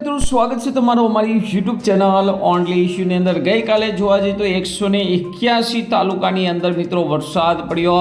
મિત્રો, સ્વાગત છે તમારું અમારી યુટ્યુબ ચેનલ ઓનલી ઇશ્યુની અંદર. ગઈકાલે જોવા જઈએ તો એકસો ને એક્યાસી તાલુકાની અંદર મિત્રો વરસાદ પડ્યો.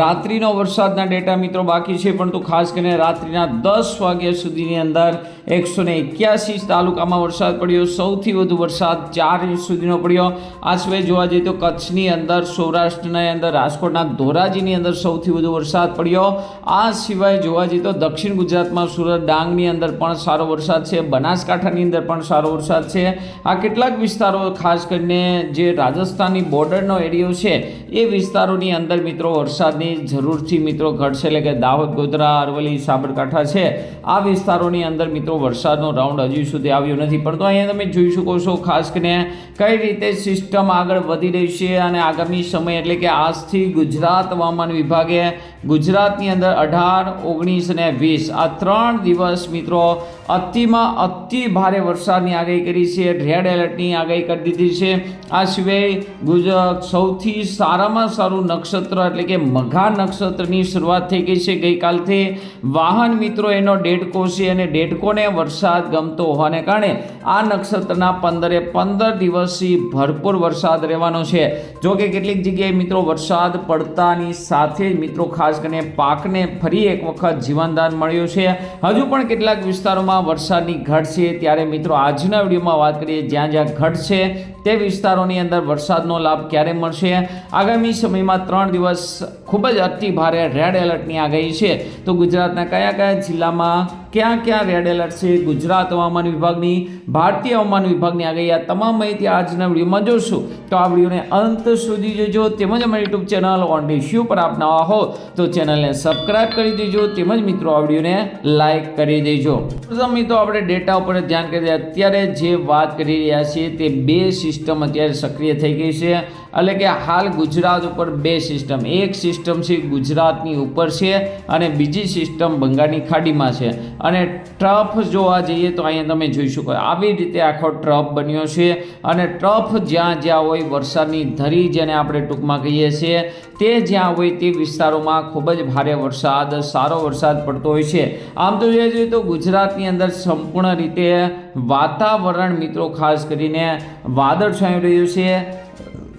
રાત્રિનો વરસાદના ડેટા મિત્રો બાકી છે, પરંતુ ખાસ કરીને રાત્રિના દસ વાગ્યા સુધીની અંદર એકસો ને એક્યાસી તાલુકામાં વરસાદ પડ્યો. સૌથી વધુ વરસાદ ચાર ઇંચ સુધીનો પડ્યો. આ સિવાય જોવા જઈએ તો કચ્છની અંદર, સૌરાષ્ટ્રની અંદર, રાજકોટના ધોરાજીની અંદર સૌથી વધુ વરસાદ પડ્યો. આ સિવાય જોવા જઈએ તો દક્ષિણ ગુજરાતમાં સુરત, ડાંગની અંદર પણ સારો વરસાદ છે. બનાસકાંઠાની અંદર પણ સારો વરસાદ છે. આ કેટલાક વિસ્તારો, ખાસ કરીને જે રાજસ્થાનની બોર્ડરનો એરિયો છે, એ વિસ્તારોની અંદર મિત્રો વરસાદની જરૂરથી મિત્રો ઘટશે. એટલે કે દાહોદ, ગોધરા, અરવલ્લી, સાબરકાંઠા છે. આ વિસ્તારોની અંદર મિત્રો વરસાદનો રાઉન્ડ હજુ સુધી આવ્યો નથી. પરંતુ અહીંયા તમે જોઈ શકો છો ખાસ કરીને કઈ રીતે સિસ્ટમ આગળ વધી રહી છે અને આગામી સમય એટલે કે આજથી ગુજરાત હવામાન વિભાગે ગુજરાતની અંદર અઢાર, ઓગણીસ અને વીસ. આ ત્રણ દિવસ મિત્રો અતિમાં અતિ ભારે વરસાદની આગાહી કરી છે. રેડ એલર્ટની આગાહી કરી દીધી છે. આ સિવાય ગુજરાત સૌથી સારામાં સારું નક્ષત્ર એટલે કે મઘા નક્ષત્રની શરૂઆત થઈ ગઈ છે. ગઈકાલથી વાહન મિત્રો એનો ડેડકો છે અને ડેડકોને વરસાદ ગમતો હોવાને કારણે આ નક્ષત્રના પંદરે પંદર દિવસથી ભરપૂર વરસાદ રહેવાનો છે. જો કે કેટલીક જગ્યાએ મિત્રો વરસાદ પડતાની સાથે મિત્રો ખાસ કરીને પાકને ફરી એક વખત જીવનદાન મળ્યું છે. હજુ પણ કેટલાક વિસ્તારોમાં વરસાદની ઘટ છે. ત્યારે મિત્રો, આજના વિડીયોમાં વાત કરીએ જ્યાં જ્યાં ઘટ છે, તે વિસ્તારોની અંદર વરસાદનો લાભ ક્યારે મળશે? આગામી સમયમાં ત્રણ દિવસ ખૂબ જ અતિ ભારે રેડ એલર્ટની આગાહી છે. તો ગુજરાતના કયા કયા જિલ્લામાં ક્યાં ક્યાં રેડ એલર્ટ છે? ગુજરાત હવામાન વિભાગની, ભારતીય હવામાન વિભાગની આગાહી આ તમામ માહિતી આજના વિડીયોમાં જોશું તો આ વિડીયોને અંત સુધી જોજો. તેમજ અમારી યુટ્યુબ ચેનલ ઓન ડિશ્યુ પર આપ નવા હો, તો ચેનલને સબસ્ક્રાઇબ કરી દેજો. તેમજ મિત્રો, આ વિડીયોને લાઇક કરી દેજો. પ્રથમ મિત્રો, આપણે ડેટા ઉપર ધ્યાન કરીએ. અત્યારે જે વાત કરી રહ્યા છીએ, તે બે સિસ્ટમ અત્યારે સક્રિય થઈ ગઈ છે. એટલે કે હાલ ગુજરાત ઉપર બે સિસ્ટમ એક સિસ્ટમ છે ગુજરાતની ઉપર છે અને બીજી સિસ્ટમ બંગાળની ખાડીમાં છે. અને ટ્રફ જોવા જઈએ તો અહીંયા તમે જોઈ શકો આવી રીતે આખો ટ્રફ બન્યો છે. અને ટ્રફ જ્યાં જ્યાં હોય વરસાદની ધરી જેને આપણે ટૂંકમાં કહીએ છીએ, તે જ્યાં હોય તે વિસ્તારોમાં ખૂબ જ ભારે વરસાદ, સારો વરસાદ પડતો હોય છે. આમ તો જોઈએ જોઈએ તો ગુજરાતની અંદર સંપૂર્ણ રીતે વાતાવરણ મિત્રો ખાસ કરીને વાદળ વાદળછાયું રહ્યું છે.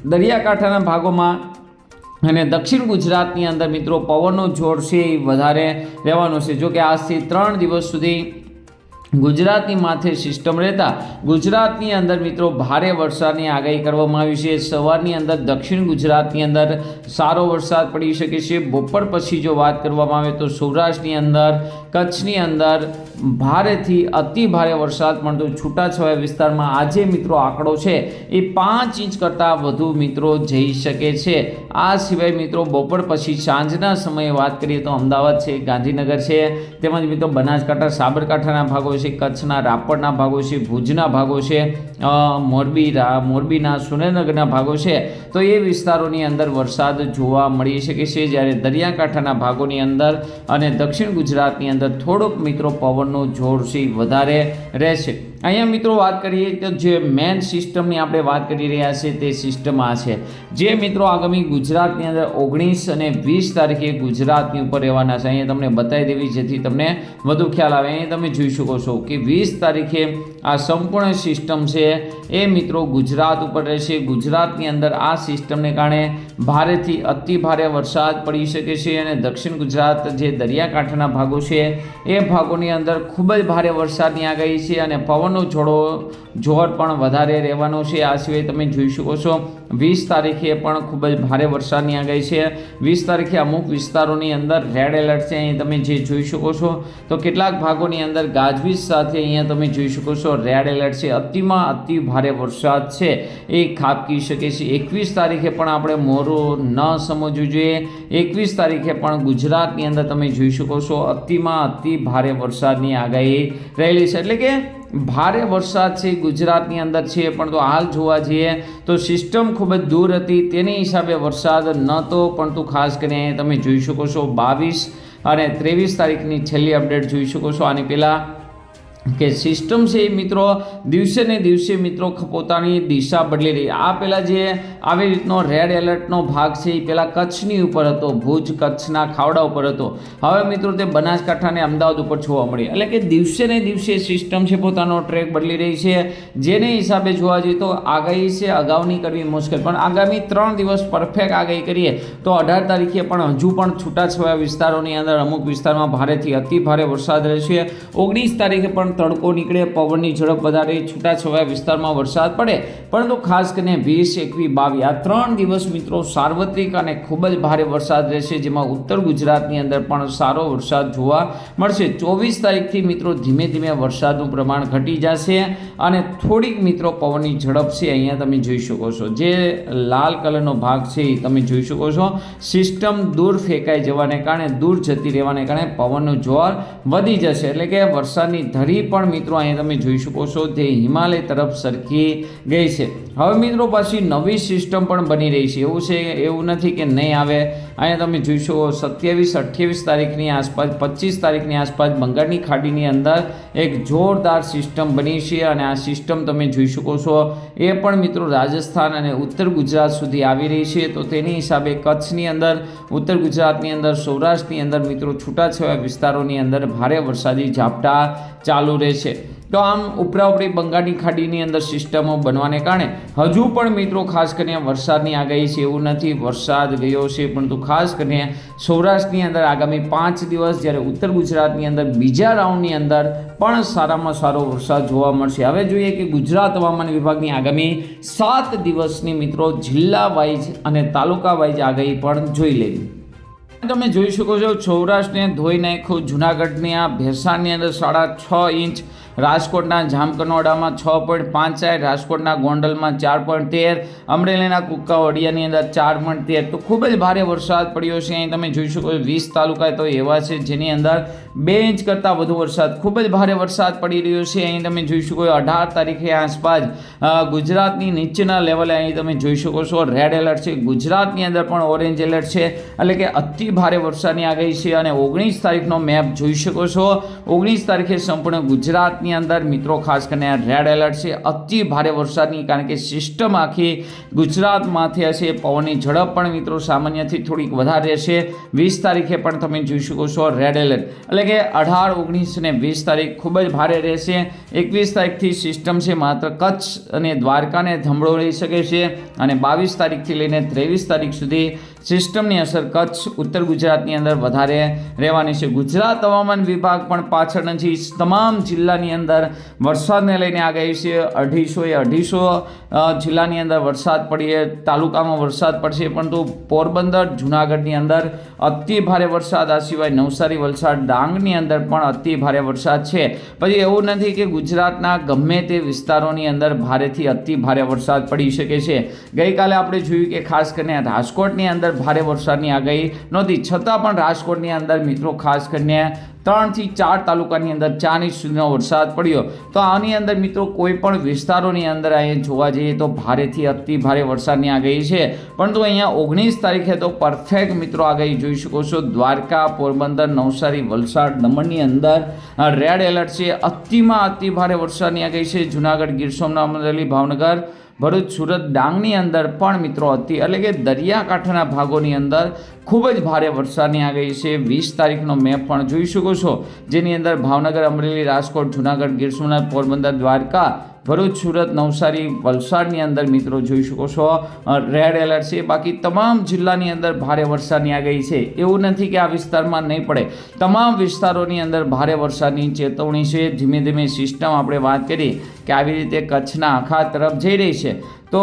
દરિયાકાંઠાના ભાગોમાં અને દક્ષિણ ગુજરાતની અંદર મિત્રો પવનનો જોર છે એ વધારે રહેવાનો છે. જો કે આજથી ત્રણ દિવસ સુધી ગુજરાતની માથે સિસ્ટમ રહેતા ગુજરાતની અંદર મિત્રો ભારે વરસાદની આગાહી કરવામાં આવી છે. સવારની અંદર દક્ષિણ ગુજરાતની અંદર સારો વરસાદ પડી શકે છે. બપોર પછી જો વાત કરવામાં આવે તો સૌરાષ્ટ્રની અંદર, કચ્છની અંદર ભારેથી અતિ ભારે વરસાદ પણ તો છૂટાછવાયા વિસ્તારમાં આજે મિત્રો આંકડો છે એ પાંચ ઇંચ કરતાં વધુ મિત્રો જઈ શકે છે. આ સિવાય મિત્રો બપોર પછી સાંજના સમયે વાત કરીએ તો અમદાવાદ છે, ગાંધીનગર છે, તેમજ મિત્રો બનાસકાંઠા, સાબરકાંઠાના ભાગો છે, કચ્છના રાપરના ભાગો છે, ભુજના ભાગો છે મોરબી મોરબીના સુરેન્દ્રનગરના ભાગો છે. તો એ વિસ્તારોની અંદર વરસાદ જોવા મળી શકે છે. જ્યારે દરિયાકાંઠાના ભાગોની અંદર અને દક્ષિણ ગુજરાતની અંદર થોડોક મિત્રો પવનનો જોર વધારે રહેશે. અહીંયા મિત્રો વાત કરીએ તો જે મેન સિસ્ટમની આપણે વાત કરી રહ્યા છીએ તે સિસ્ટમ આ છે. જે મિત્રો આગામી ગુજરાતની અંદર ઓગણીસ અને વીસ તારીખે ગુજરાતની ઉપર રહેવાના છે. અહીંયા તમને બતાવી દેવી જેથી તમને વધુ ખ્યાલ આવે. અહીંયા તમે જોઈ શકો છો કે વીસ તારીખે આ સંપૂર્ણ સિસ્ટમ છે. એ મિત્રો ગુજરાત ઉપર રહેશે. ગુજરાતની અંદર આ સિસ્ટમને કારણે ભારેથી અતિ ભારે વરસાદ પડી શકે છે અને દક્ષિણ ગુજરાત જે દરિયાકાંઠાના ભાગો છે, એ ભાગોની અંદર ખૂબ જ ભારે વરસાદની આગાહી છે અને પવનનો જોડો જોર પણ વધારે રહેવાનો છે. આ સિવાય તમે જોઈ શકો છો, વીસ તારીખે પણ ખૂબ જ ભારે વરસાદની આગાહી છે. વીસ તારીખે અમુક વિસ્તારોની અંદર રેડ એલર્ટ છે. અહીં તમે જે જોઈ શકો છો, તો કેટલાક ભાગોની અંદર ગાજવીજ સાથે અહીંયા તમે જોઈ શકો છો રેડ એલર્ટ છે. અતિમાં અતિ ભારે વરસાદ છે. એ ખાબકી શકે છે. એકવીસ તારીખે પણ આપણે મોરું ન સમજવું જોઈએ. એકવીસ તારીખે પણ ગુજરાતની અંદર તમે જોઈ શકો છો, અતિમાં અતિ ભારે વરસાદની આગાહી રહેલી છે. એટલે કે ભારે વરસાદ છે, ગુજરાતની અંદર છે, પણ તો હાલ જોવા જઈએ તો સિસ્ટમ ખૂબ જ દૂર હતી. તેની હિસાબે વરસાદ નહોતો પણ તો ખાસ કરીને તમે જોઈ શકો છો, બાવીસ અને ત્રેવીસ તારીખની છેલ્લી અપડેટ જોઈ શકો છો. આની પહેલાં કે સિસ્ટમ છે એ મિત્રો દિવસે ને દિવસે મિત્રો પોતાની દિશા બદલી રહી. આ પહેલાં જે આવી રીતનો રેડ એલર્ટનો ભાગ છે એ પહેલાં કચ્છની ઉપર હતો, ભુજ કચ્છના ખાવડા ઉપર હતો. હવે મિત્રો તે બનાસકાંઠા અને અમદાવાદ ઉપર જોવા મળી. એટલે કે દિવસે ને દિવસે સિસ્ટમ છે પોતાનો ટ્રેક બદલી રહી છે. જેને હિસાબે જોવા જઈએ તો આગાહી છે, અગાઉની કરવી મુશ્કેલ. પણ આગામી ત્રણ દિવસ પરફેક્ટ આગાહી કરીએ તો અઢાર તારીખે પણ હજુ પણ છૂટાછવાયા વિસ્તારોની અંદર અમુક વિસ્તારમાં ભારેથી અતિ ભારે વરસાદ રહેશે. ઓગણીસ તારીખે પણ તડકો નીકળે, પવનની ઝડપ વધારે, છૂટાછવાયા વિસ્તારમાં વરસાદ પડે. પરંતુ ખાસ કરીને વીસ, એકવીસ, બાવીસ, આ ત્રણ દિવસ મિત્રો સાર્વત્રિક અને ખૂબ જ ભારે વરસાદ રહેશે, જેમાં ઉત્તર ગુજરાતની અંદર પણ સારો વરસાદ જોવા મળશે. ચોવીસ તારીખથી મિત્રો ધીમે ધીમે વરસાદનું પ્રમાણ ઘટી જશે અને થોડીક મિત્રો પવનની ઝડપ છે, અહીંયા તમે જોઈ શકો છો. જે લાલ કલરનો ભાગ છે, એ તમે જોઈ શકો છો. સિસ્ટમ દૂર ફેંકાઈ જવાને કારણે, દૂર જતી રહેવાને કારણે પવનનું જોર વધી જશે. એટલે કે વરસાદની ધરી પણ મિત્રો અહીંયા તમે જોઈ શકો છો જે હિમાલય તરફ સરકી ગઈ છે. હવે મિત્રો પાછી નવી સિસ્ટમ પણ બની રહી છે. એવું છે, એવું નથી કે નહીં આવે. અહીંયા તમે જોઈ શકો સત્યાવીસ, અઠ્યાવીસ તારીખની આસપાસ, પચીસ તારીખની આસપાસ બંગાળની ખાડીની અંદર એક જોરદાર સિસ્ટમ બની છે અને આ સિસ્ટમ તમે જોઈ શકો છો. એ પણ મિત્રો રાજસ્થાન અને ઉત્તર ગુજરાત સુધી આવી રહી છે. તો તેની હિસાબે કચ્છની અંદર, ઉત્તર ગુજરાતની અંદર, સૌરાષ્ટ્રની અંદર મિત્રો છૂટાછવાયા વિસ્તારોની અંદર ભારે વરસાદી ઝાપટા ચાલુ રહેશે. તો આમ ઉપરા ઉપરી બંગાળની ખાડીની અંદર સિસ્ટમો બનવાને કારણે હજુ પણ મિત્રો ખાસ કરીને વરસાદની આગાહી છે એવું નથી. વરસાદ ગયો છે, પરંતુ ખાસ કરીને સૌરાષ્ટ્રની અંદર આગામી પાંચ દિવસ જ્યારે ઉત્તર ગુજરાતની અંદર બીજા રાઉન્ડની અંદર પણ સારામાં સારો વરસાદ જોવા મળશે. હવે જોઈએ કે ગુજરાત હવામાન વિભાગની આગામી સાત દિવસની મિત્રો જિલ્લા વાઇઝ અને તાલુકા વાઇઝ આગાહી પણ જોઈ લેવી તમે જોઈ શકો છો સૌરાષ્ટ્રને ધોઈ નાખ્યું જુનાગઢની આ ભેસાણની અંદર સાડા છ ઇંચ રાજકોટના જામકનોડામાં છ પોઈન્ટ પાંચ સાઠ રાજકોટના ગોંડલમાં ચાર પોઈન્ટ તેર, અમરેલીના કુક્કાવડિયાની અંદર ચાર પોઈન્ટ તેર. તો ખૂબ જ ભારે વરસાદ પડ્યો છે. અહીં તમે જોઈ શકો વીસ તાલુકા તો એવા છે જેની અંદર બે ઇંચ કરતાં વધુ વરસાદ, ખૂબ જ ભારે વરસાદ પડી રહ્યો છે. અહીં તમે જોઈ શકો અઢાર તારીખે આસપાસ ગુજરાતની નીચેના લેવલે અહીં તમે જોઈ શકો છો રેડ એલર્ટ છે. ગુજરાતની અંદર પણ ઓરેન્જ એલર્ટ છે. એટલે કે અતિ ભારે વરસાદની આગાહી છે અને ઓગણીસ તારીખનો મેપ જોઈ શકો છો. ઓગણીસ તારીખે સંપૂર્ણ ગુજરાતની અંદર મિત્રો, ખાસ કરીને રેડ એલર્ટ છે, અતિ ભારે વરસાદની કારણ કે સિસ્ટમ આખી ગુજરાતમાંથી હશે, પવનની ઝડપ પણ મિત્રો સામાન્યથી થોડીક વધારે રહેશે. વીસ તારીખે પણ તમે જોઈ શકો છો રેડ એલર્ટ એટલે કે અઢાર, ઓગણીસ અને વીસ તારીખ ખૂબ જ ભારે રહેશે. એકવીસ તારીખથી સિસ્ટમ છે, માત્ર કચ્છ અને દ્વારકાને ધમડો રહી શકે છે અને બાવીસ તારીખથી લઈને ત્રેવીસ તારીખ સુધી સિસ્ટમની અસર કચ્છ, ઉત્તર ગુજરાતની અંદર વધારે રહેવાની છે. ગુજરાત હવામાન વિભાગ પણ પાછળ નથી. તમામ જિલ્લાની અંદર વરસાદને લઈને આગાહી છે. અઢીસો એ અઢીસો જિલ્લાની અંદર વરસાદ પડીએ તાલુકામાં વરસાદ પડશે, પરંતુ પોરબંદર, જુનાગઢની અંદર અતિ ભારે વરસાદ. આ સિવાય નવસારી, વલસાડ, ડાંગની અંદર પણ અતિ ભારે વરસાદ છે. પછી એવું નથી કે ગુજરાતના ગમે તે વિસ્તારોની અંદર ભારેથી અતિ ભારે વરસાદ પડી શકે છે. ગઈકાલે આપણે જોયું કે ખાસ કરીને રાજકોટની અંદર ભારે વરસાદની આગાહી નહોતી છતાં પણ રાજકોટની અંદર મિત્રો ખાસ કરીને ત્રણથી ચાર તાલુકાની અંદર ચાર ઇંચ સુધીનો વરસાદ પડ્યો. તો આની અંદર મિત્રો કોઈ પણ વિસ્તારોની અંદર અહીંયા જોવા જઈએ તો ભારેથી અતિ ભારે વરસાદની આગાહી છે. પરંતુ અહીંયા ઓગણીસ તારીખે તો પરફેક્ટ મિત્રો આગાહી જોઈ શકો છો. દ્વારકા, પોરબંદર, નવસારી, વલસાડ દમણની અંદર રેડ એલર્ટ છે. અતિમાં અતિ ભારે વરસાદની આગાહી છે. જુનાગઢ, ગીર સોમનાથ, અમરેલી, ભાવનગર ભરૂચ, સુરત ડાંગની અંદર પણ મિત્રો હતી એટલે કે દરિયાકાંઠાના ભાગોની અંદર ખૂબ જ ભારે વરસાદની આગાહી છે. વીસ તારીખનો મેપ પણ જોઈ શકો છો. જેની અંદર ભાવનગર, અમરેલી, રાજકોટ, જુનાગઢ, ગીર સોમનાથ, પોરબંદર, દ્વારકા ભરૂચ, સુરત, નવસારી, વલસાડની અંદર મિત્રો જોઈ શકો છો. રેડ એલર્ટ છે. બાકી તમામ જિલ્લાની અંદર ભારે વરસાદની આગાહી છે. એવું નથી કે આ વિસ્તારમાં નહીં પડે. તમામ વિસ્તારોની અંદર ભારે વરસાદની ચેતવણી છે. ધીમે ધીમે સિસ્ટમ આપણે વાત કરી કે આવી રીતે કચ્છના આખા તરફ જઈ રહી છે. તો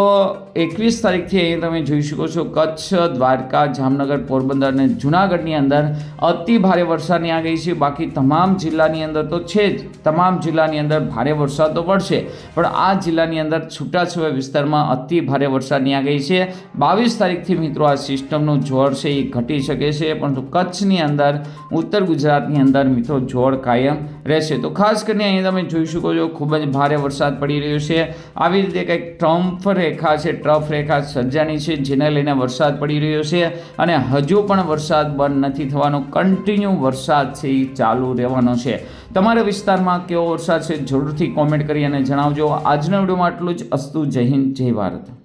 એકવીસ તારીખથી અહીં તમે જોઈ શકો છો કચ્છ, દ્વારકા, જામનગર, પોરબંદર અને જુનાગઢની અંદર અતિ ભારે વરસાદની આગાહી છે. બાકી તમામ જિલ્લાની અંદર તો છે જ. તમામ જિલ્લાની અંદર ભારે વરસાદ તો પડશે, પણ આ જિલ્લાની અંદર છૂટાછવાયા વિસ્તારમાં અતિ ભારે વરસાદની આગાહી છે. બાવીસ તારીખથી મિત્રો આ સિસ્ટમનું જોર છે, એ ઘટી શકે છે, પરંતુ કચ્છની અંદર, ઉત્તર ગુજરાતની અંદર મિત્રો જોર કાયમ રહેશે. તો ખાસ કરીને અહીંયા તમે જોઈ શકો છો, ખૂબ જ ભારે વરસાદ પડી રહ્યો છે. આવી રીતે કંઈક ટ્રમ્પ રેખા છે, ટ્રફ રેખા સર્જાની છે, જેને લઈને વરસાદ પડી રહ્યો છે. અને હજુ પણ વરસાદ બંધ નથી થવાનો, કન્ટિન્યુ વરસાદ છે એ ચાલુ રહેવાનો છે. તમારા વિસ્તારમાં કેવો વરસાદ છે જરૂરથી કોમેન્ટ કરી અને જણાવજો. આજના વિડીયોમાં આટલું જ. અસ્તુ, જય હિન્દ, જય ભારત.